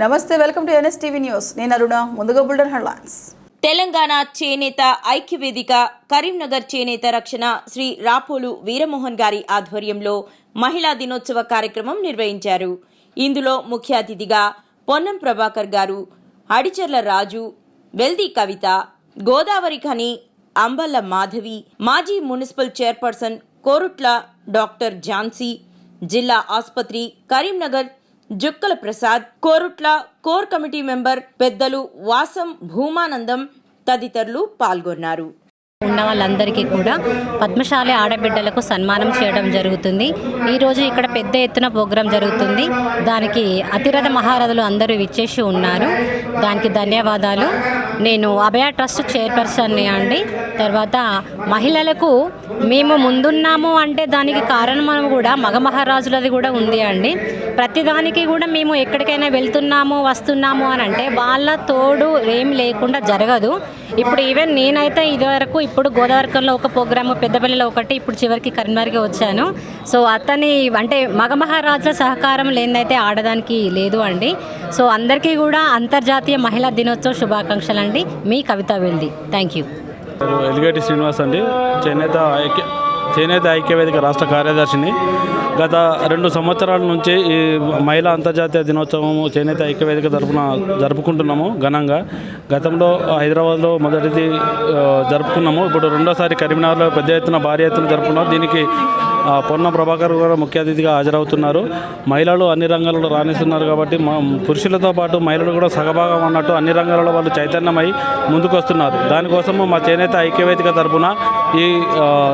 నమస్తే welcome to NSTV news. నేను అరుణ ముందుగా బుల్డన్ హెడ్లైన్స్. తెలంగాణ చేనేత ఐక్యవేదిక కరీంనగర్ చేనేత రక్షణ శ్రీ రాపోలు వీరమోహన్ గారి ఆధ్వర్యంలో మహిళా దినోత్సవ కార్యక్రమం నిర్వహించారు. ఇందులో ముఖ్య అతిథిగా పొన్నం ప్రభాకర్ గారు అడిచర్ల రాజు వెల్ది కవిత గోదావరి ఖని అంబల్ల మాధవి మాజీ municipal chairperson Korutla doctor Jhansi జిల్లా ఆసుపత్రి Karimnagar Jukkala Prasad Korutla core committee member పెద్దలు వాసం భూమానందం తదితరులు పాల్గొన్నారు. ఉన్న వాళ్ళందరికీ కూడా పద్మశాలి ఆడబిడ్డలకు సన్మానం చేయడం జరుగుతుంది. ఈరోజు ఇక్కడ పెద్ద ఎత్తున ప్రోగ్రాం జరుగుతుంది. దానికి అతిరథ మహారథులు అందరూ విచ్చేసి ఉన్నారు. దానికి ధన్యవాదాలు. నేను అభయ ట్రస్ట్ చైర్పర్సన్ని అండి. తర్వాత మహిళలకు మేము ముందున్నాము అంటే దానికి కారణం కూడా మగ మహారాజులది కూడా ఉంది అండి. ప్రతిదానికి కూడా మేము ఎక్కడికైనా వెళ్తున్నాము వస్తున్నాము అని అంటే వాళ్ళ తోడు ఏం లేకుండా జరగదు. ఇప్పుడు ఈవెన్ నేనైతే ఇదివరకు ఇప్పుడు గోదావరికంలో ఒక ప్రోగ్రాము పెద్దపల్లిలో ఒకటి ఇప్పుడు చివరికి కరీంనగర్కి వచ్చాను. సో అతని అంటే మగమహారాజుల సహకారం లేనిదైతే ఆడడానికి లేదు అండి. సో అందరికీ కూడా అంతర్జాతీయ మహిళా దినోత్సవ శుభాకాంక్షలు అండి మీ కవిత వెళ్ళి థ్యాంక్ యూ ఎలిగేటి శ్రీనివాస్ అండి. చేనేత చేనేత ఐక్యవేదిక రాష్ట్ర కార్యదర్శిని గత రెండు సంవత్సరాల నుంచి ఈ మహిళా అంతర్జాతీయ దినోత్సవం చేనేత ఐక్యవేదిక తరపున జరుపుకుంటున్నాము ఘనంగా. గతంలో హైదరాబాద్లో మొదటిది జరుపుకున్నాము. ఇప్పుడు రెండోసారి కరీంనగర్లో పెద్ద ఎత్తున భారీ ఎత్తున జరుపుకున్నాం దీనికి పొన్న ప్రభాకర్ గారు ముఖ్య అతిథిగా హాజరవుతున్నారు. మహిళలు అన్ని రంగాలలో రాణిస్తున్నారు కాబట్టి మా పురుషులతో పాటు మహిళలు కూడా సగభాగం అన్నట్టు అన్ని రంగాలలో వాళ్ళు చైతన్యమై ముందుకు వస్తున్నారు దానికోసము మా చేనేత ఐక్యవేదిక తరఫున ఈ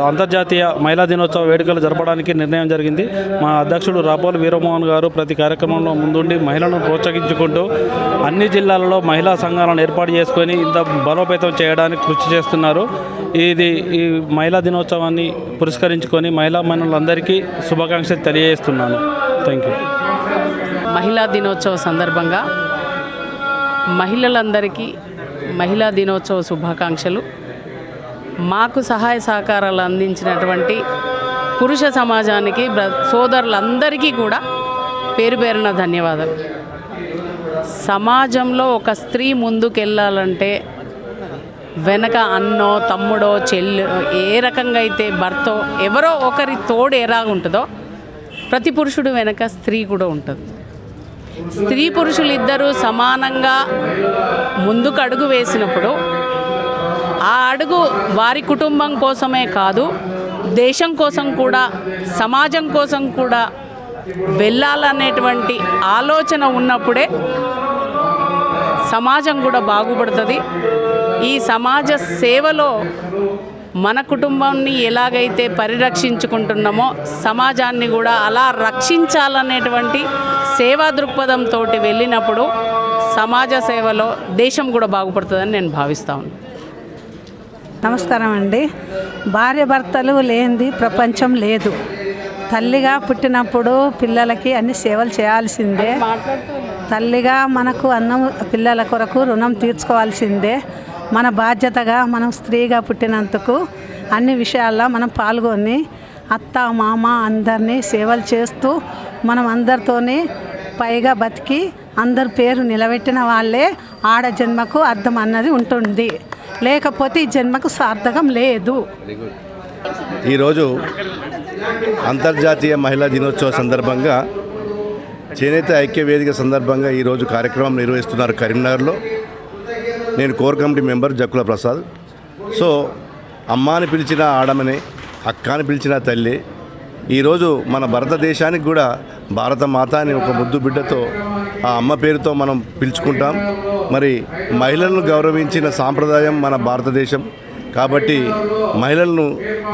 అంతర్జాతీయ మహిళా దినోత్సవ వేడుకలు జరపడానికి నిర్ణయం జరిగింది. మా అధ్యక్షుడు రాపోలు వీరమోహన్ గారు ప్రతి కార్యక్రమంలో ముందుండి మహిళలను ప్రోత్సహించుకుంటూ అన్ని జిల్లాలలో మహిళా సంఘాలను ఏర్పాటు చేసుకొని ఇంత బలోపేతం చేయడానికి కృషి చేస్తున్నారు. ఇది ఈ మహిళా దినోత్సవాన్ని పురస్కరించుకొని మహిళా మహిళలందరికీ శుభాకాంక్షలు తెలియజేస్తున్నాను. థ్యాంక్ యూ మహిళా దినోత్సవ సందర్భంగా మహిళలందరికీ మహిళా దినోత్సవ శుభాకాంక్షలు. మాకు సహాయ సహకారాలు అందించినటువంటి పురుష సమాజానికి బ్ర- సోదరులందరికీ కూడా పేరు పేరున ధన్యవాదాలు. సమాజంలో ఒక స్త్రీ ముందుకెళ్ళాలంటే వెనక అన్నో తమ్ముడో చెల్లు ఏ రకంగా అయితే భర్తో ఎవరో ఒకరి తోడు ఎలా ఉంటుందో ప్రతి పురుషుడు వెనక స్త్రీ కూడా ఉంటుంది. స్త్రీ పురుషులు ఇద్దరూ సమానంగా ముందుకు అడుగు వేసినప్పుడు ఆ అడుగు వారి కుటుంబం కోసమే కాదు దేశం కోసం కూడా సమాజం కోసం కూడా వెళ్ళాలనేటువంటి ఆలోచన ఉన్నప్పుడే సమాజం కూడా బాగుపడుతుంది. ఈ సమాజ సేవలో మన కుటుంబాన్ని ఎలాగైతే పరిరక్షించుకుంటున్నామో సమాజాన్ని కూడా అలా రక్షించాలనేటువంటి సేవా దృక్పథంతో వెళ్ళినప్పుడు సమాజ సేవలో దేశం కూడా బాగుపడుతుందని నేను భావిస్తా ఉన్నాను నమస్కారం అండి. భార్య భర్తలు లేనిది ప్రపంచం లేదు. తల్లిగా పుట్టినప్పుడు పిల్లలకి అన్ని సేవలు చేయాల్సిందే. తల్లిగా మనకు అన్నం పిల్లల కొరకు రుణం తీర్చుకోవాల్సిందే. మన బాధ్యతగా మనం స్త్రీగా పుట్టినందుకు అన్ని విషయాల్లో మనం పాల్గొని అత్త మామ అందరినీ సేవలు చేస్తూ మనం అందరితోనే పైగా బతికి అందరి పేరు నిలబెట్టిన వాళ్ళే ఆడ జన్మకు అర్థం అన్నది ఉంటుంది. లేకపోతే ఈ జన్మకు సార్థకం లేదు. ఈరోజు అంతర్జాతీయ మహిళా దినోత్సవ సందర్భంగా చేనేత ఐక్య వేదిక సందర్భంగా ఈరోజు కార్యక్రమం నిర్వహిస్తున్నారు కరీంనగర్లో. నేను core committee member Jakkula Prasad. So అమ్మాని పిలిచిన ఆడమని అక్కాని పిలిచిన తల్లి ఈరోజు మన భారతదేశానికి కూడా భారత మాత అని ఒక ముద్దు బిడ్డతో ఆ అమ్మ పేరుతో మనం పిలుచుకుంటాం. మరి మహిళలను గౌరవించిన సాంప్రదాయం మన భారతదేశం. కాబట్టి మహిళలను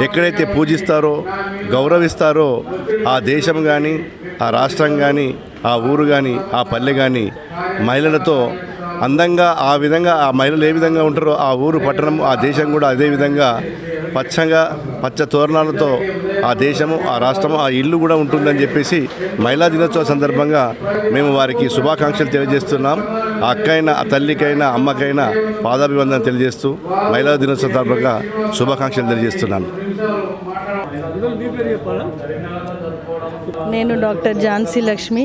ఎక్కడైతే పూజిస్తారో గౌరవిస్తారో ఆ దేశం కానీ ఆ రాష్ట్రం కానీ ఆ ఊరు కానీ ఆ పల్లె కానీ మహిళలతో అందంగా ఆ విధంగా ఆ మహిళలు ఏ విధంగా ఉంటారో ఆ ఊరు పట్టణం ఆ దేశం కూడా అదే విధంగా పచ్చంగా పచ్చ తోరణాలతో ఆ దేశము ఆ రాష్ట్రము ఆ ఇల్లు కూడా ఉంటుందని చెప్పేసి మహిళా దినోత్సవ సందర్భంగా మేము వారికి శుభాకాంక్షలు తెలియజేస్తున్నాం. ఆ అక్కైనా ఆ తల్లికైనా అమ్మకైనా పాదాభివందన తెలియజేస్తూ మహిళా దినోత్సవ సందర్భంగా శుభాకాంక్షలు తెలియజేస్తున్నాను. నేను డాక్టర్ ఝాన్సీ లక్ష్మి.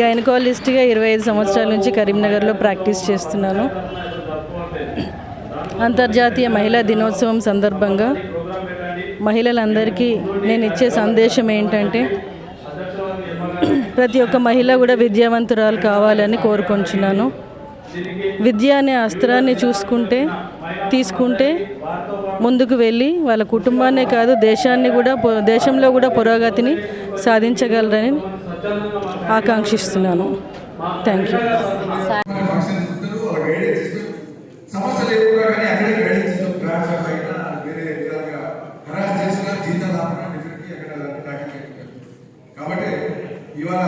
గైనకాలజిస్ట్గా ఇరవై ఐదు సంవత్సరాల నుంచి కరీంనగర్లో ప్రాక్టీస్ చేస్తున్నాను. అంతర్జాతీయ మహిళా దినోత్సవం సందర్భంగా మహిళలందరికీ నేను ఇచ్చే సందేశం ఏంటంటే ప్రతి ఒక్క మహిళ కూడా విద్యావంతురాలు కావాలని కోరుకుంటున్నాను. విద్య అనే అస్త్రాన్ని చూసుకుంటే తీసుకుంటే ముందుకు వెళ్ళి వాళ్ళ కుటుంబాన్నే కాదు దేశాన్ని కూడా పు- దేశంలో కూడా పురోగతిని సాధించగలరని ఆకాంక్షిస్తున్నాను. Thank you. కాబట్టి ఇవాళ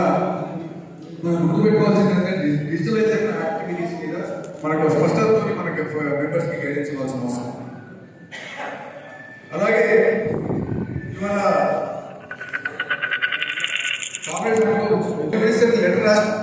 మనం గుర్తుపెట్టుకోవాల్సింది ఏంటంటే డిజిటలైజేషన్ యాక్టివిటీస్ మీద మనకు స్పష్టతతో మనకి మెంబర్స్కి గైడెన్స్ ఇవ్వాల్సిన అవసరం. అలాగే ఇవాళ కాంగ్రెస్ లెటర్ రాష్ట్రం